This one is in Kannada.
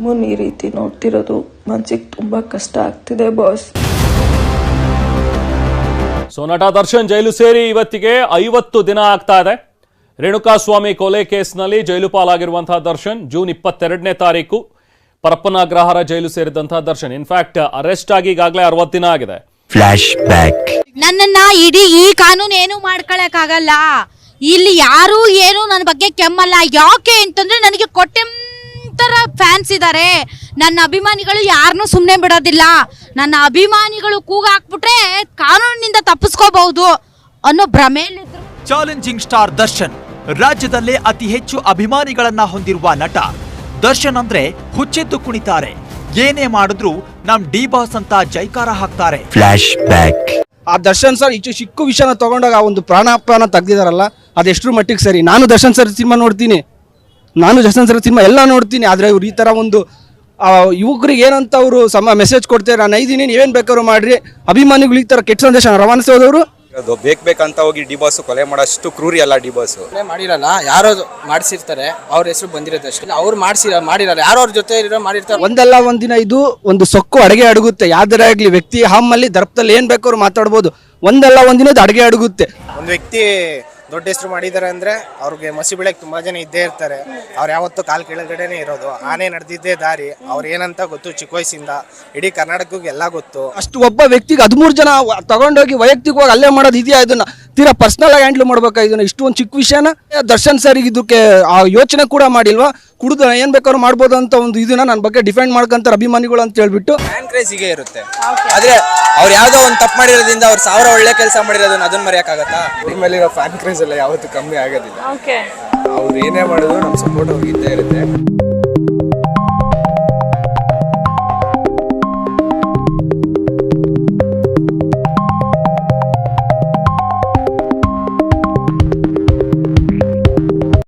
ಅಮ್ಮನ್ ಈ ರೀತಿ ನೋಡ್ತಿರೋದು ಮನ್ಸಿಗೆ ತುಂಬಾ ಕಷ್ಟ ಆಗ್ತಿದೆ ಬಾಸ್ ಸೊ ನಟ ದರ್ಶನ್ ಜೈಲು ಸೇರಿ ಇವತ್ತಿಗೆ ಐವತ್ತು ದಿನ ಆಗ್ತಾ ಇದೆ. ರೇಣುಕಾಸ್ವಾಮಿ ಕೊಲೆ ಕೇಸ್ನಲ್ಲಿ ಜೈಲು ಪಾಲಾಗಿರುವಂತಹ ದರ್ಶನ್ ಜೂನ್ ಇಪ್ಪತ್ತೆರಡನೇ ತಾರೀಕು. ಪರಪ್ಪನಾಗ್ರಹಾರ ಜೈಲು ಸೇರಿದಂತಹ ದರ್ಶನ್. ಇನ್ಫ್ಯಾಕ್ಟ್ ಅರೆಸ್ಟ್ ಆಗಿ ಈಗಾಗಲೇ ಅರವತ್ತು ದಿನ ಆಗಿದೆ. ಫ್ಲಾಶ್ಬ್ಯಾಕ್ ನನ್ನನ್ನ ಇಡೀ ಈ ಕಾನೂನು ಏನು ಮಾಡ್ಕೊಳಕ್ಕಾಗಲ್ಲ. ಇಲ್ಲಿ ಯಾರು ಏನು ನನ್ನ ಬಗ್ಗೆ ಕೆಮ್ಮಲ್ಲ. ಯಾಕೆ ಅಂತಂದ್ರೆ ನನಗೆ ಕೊಟ್ಟೆಂತರ ಫ್ಯಾನ್ಸ್ ಇದ್ದಾರೆ ನನ್ನ ಅಭಿಮಾನಿಗಳು ಯಾರನ್ನೂ ಸುಮ್ಮನೆ ಬಿಡೋದಿಲ್ಲ. ನನ್ನ ಅಭಿಮಾನಿಗಳು ಕೂಗಾಕ್ಬಿಟ್ರೆ ಕಾನೂನಿನಿಂದ ತಪ್ಪಿಸ್ಕೋಬಹುದು ಅನ್ನೋ ಭ್ರಮೆಯಲ್ಲಿದ್ರು ಚಾಲೆಂಜಿಂಗ್ ಸ್ಟಾರ್ ದರ್ಶನ್. ರಾಜ್ಯದಲ್ಲೇ ಅತಿ ಹೆಚ್ಚು ಅಭಿಮಾನಿಗಳನ್ನ ಹೊಂದಿರುವ ನಟ. ದರ್ಶನ್ ಅಂದ್ರೆ ಹುಚ್ಚೆದ್ದು ಕುಣಿತಾರೆ. ಏನೇ ಮಾಡಿದ್ರು ನಮ್ ಡಿ ಬಾಸ್ ಅಂತ ಜೈಕಾರ ಹಾಕ್ತಾರೆ. ಫ್ಲಾಶ್ಬ್ಯಾಕ್ ಆ ದರ್ಶನ್ ಸರ್ ಇಷ್ಟು ಚಿಕ್ಕ ವಿಷಯನ ತಗೊಂಡಾಗ ಆ ಒಂದು ಪ್ರಾಣಾಪಾನ ತೆಗ್ದಿದಾರಲ್ಲ ಅದೆಷ್ಟರ ಮಟ್ಟಿಗೆ ಸರಿ. ನಾನು ದರ್ಶನ್ ಸರ್ ಸಿನಿಮಾ ನೋಡ್ತೀನಿ. ನಾನು ಜಸ್ಟನ್ ಸರ್ ಸಿನಿಮಾ ಎಲ್ಲ ನೋಡ್ತೀನಿ ಆದರೆ ಇವ್ರು ಈ ಥರ ಒಂದು ಆ, ಯುವಕರಿಗೆ ಏನಂತ ಅವರು ಸಮ ಮೆಸೇಜ್ ಕೊಡ್ತಾರೆ ನಾನು ಐದಿನಿ ನೀವೇನು ಬೇಕಾದ್ರು ಮಾಡಿರಿ. ಅಭಿಮಾನಿಗಳು ಈ ಥರ ಕೆಟ್ಟ ಸಂದೇಶ ರವಾನಿಸೋದವರು ಅದು ಬೇಕು ಬೇಕಂತ ಹೋಗಿ ಡಿ ಬಾಸ್ ಕೊಲೆ ಮಾಡೋಷ್ಟು ಕ್ರೂರಿ ಅಲ್ಲ ಡಿ ಬಾಸ್. ಕೊಲೆ ಮಾಡಿರಲ್ಲ ಯಾರೋ ಮಾಡಿಸಿರ್ತಾರೆ ಅವ್ರ ಹೆಸರು ಬಂದಿರುತ್ತೆ ಅಷ್ಟೇ. ಅವ್ರು ಮಾಡಿಸಿರ ಮಾಡಿರಲ್ಲ ಯಾರೋ ಅವ್ರ ಜೊತೆ ಇರೋ ಮಾಡಿರ್ತಾರೆ. ಒಂದಲ್ಲ ಒಂದಿನ ಇದು ಒಂದು ಸೊಕ್ಕು ಅಡುಗೆ ಅಡುಗುತ್ತೆ ಯಾವ್ದಾರ ಆಗಲಿ ವ್ಯಕ್ತಿ ಹಮ್ಮಲ್ಲಿ ದರ್ಪದಲ್ಲಿ ಏನು ಬೇಕಾದ್ರು ಮಾತಾಡ್ಬೋದು. ಒಂದಲ್ಲ ಒಂದಿನ ಅದು ಅಡುಗೆ ಅಡುಗುತ್ತೆ. ಒಂದು ವ್ಯಕ್ತಿ ದೊಡ್ಡ ಹೆಸರು ಮಾಡಿದ್ದಾರೆ ಅಂದ್ರೆ ಅವ್ರಿಗೆ ಮಸಿ ಬೆಳೆಗೆ ತುಂಬಾ ಜನ ಇದ್ದೇ ಇರ್ತಾರೆ. ಅವ್ರು ಯಾವತ್ತೂ ಕಾಲು ಕೆಳಗಡೆನೆ ಇರೋದು. ಆನೆ ನಡೆದಿದ್ದೇ ದಾರಿ. ಅವ್ರು ಏನಂತ ಗೊತ್ತು? ಚಿಕ್ಕ ವಯಸ್ಸಿಂದ. ಇಡೀ ಕರ್ನಾಟಕಕ್ಕೆ ಎಲ್ಲ ಗೊತ್ತು. ಅಷ್ಟು ಒಬ್ಬ ವ್ಯಕ್ತಿಗೆ ಹದಿಮೂರು ಜನ ತಗೊಂಡೋಗಿ ವೈಯಕ್ತಿಕವಾಗಿ ಅಲ್ಲೇ ಮಾಡೋದು ಇದೆಯಾ ಇದನ್ನ? ತೀರಾ ಪರ್ಸನಲ್ ಆಗಿ ಹ್ಯಾಂಡ್ಲ್ ಮಾಡ್ಬೇಕಾ ಇದನ್ನ? ಇಷ್ಟು ಒಂದು ಚಿಕ್ಕ ವಿಷಯನ ದರ್ಶನ್ ಸರ್ ಇದಕ್ಕೆ ಆ ಯೋಚನೆ ಕೂಡ ಮಾಡಿಲ್ವಾ? ಕುಡಿದು ಏನ್ ಬೇಕಾದ್ರೂ ಮಾಡ್ಬೋದು ಅಂತ ಒಂದು ಇದನ್ನ ನನ್ನ ಬಗ್ಗೆ ಡಿಫೆಂಡ್ ಮಾಡ್ಕೊಂತಾರೆ ಅಭಿಮಾನಿಗಳು ಅಂತ ಹೇಳ್ಬಿಟ್ಟು. ಫ್ಯಾನ್ ಕ್ರೇಜ್ ಹೀಗೆ ಇರುತ್ತೆ. ಆದ್ರೆ ಅವ್ರು ಯಾವ್ದೋ ಒಂದು ತಪ್ಪು ಮಾಡಿರೋದ್ರಿಂದ ಅವ್ರು ಸಾವಿರ ಒಳ್ಳೆ ಕೆಲಸ ಮಾಡಿರೋದನ್ನ ಅದನ್ನ ಮರೆಯಕ್ಕಾಗತ್ತಾ? ನಿಮ್ಮಲ್ಲಿರೋ ಫ್ಯಾನ್ ಕ್ರೇಜ್ ಎಲ್ಲ ಯಾವತ್ತು ಕಮ್ಮಿ ಆಗೋದಿಲ್ಲ. ಅವ್ರು ಏನೇ ಮಾಡಿದ್ರು ನಮ್ಮ ಸಪೋರ್ಟ್ ಅವ್ರಿಗೆ ಇದ್ದೇ ಇರುತ್ತೆ.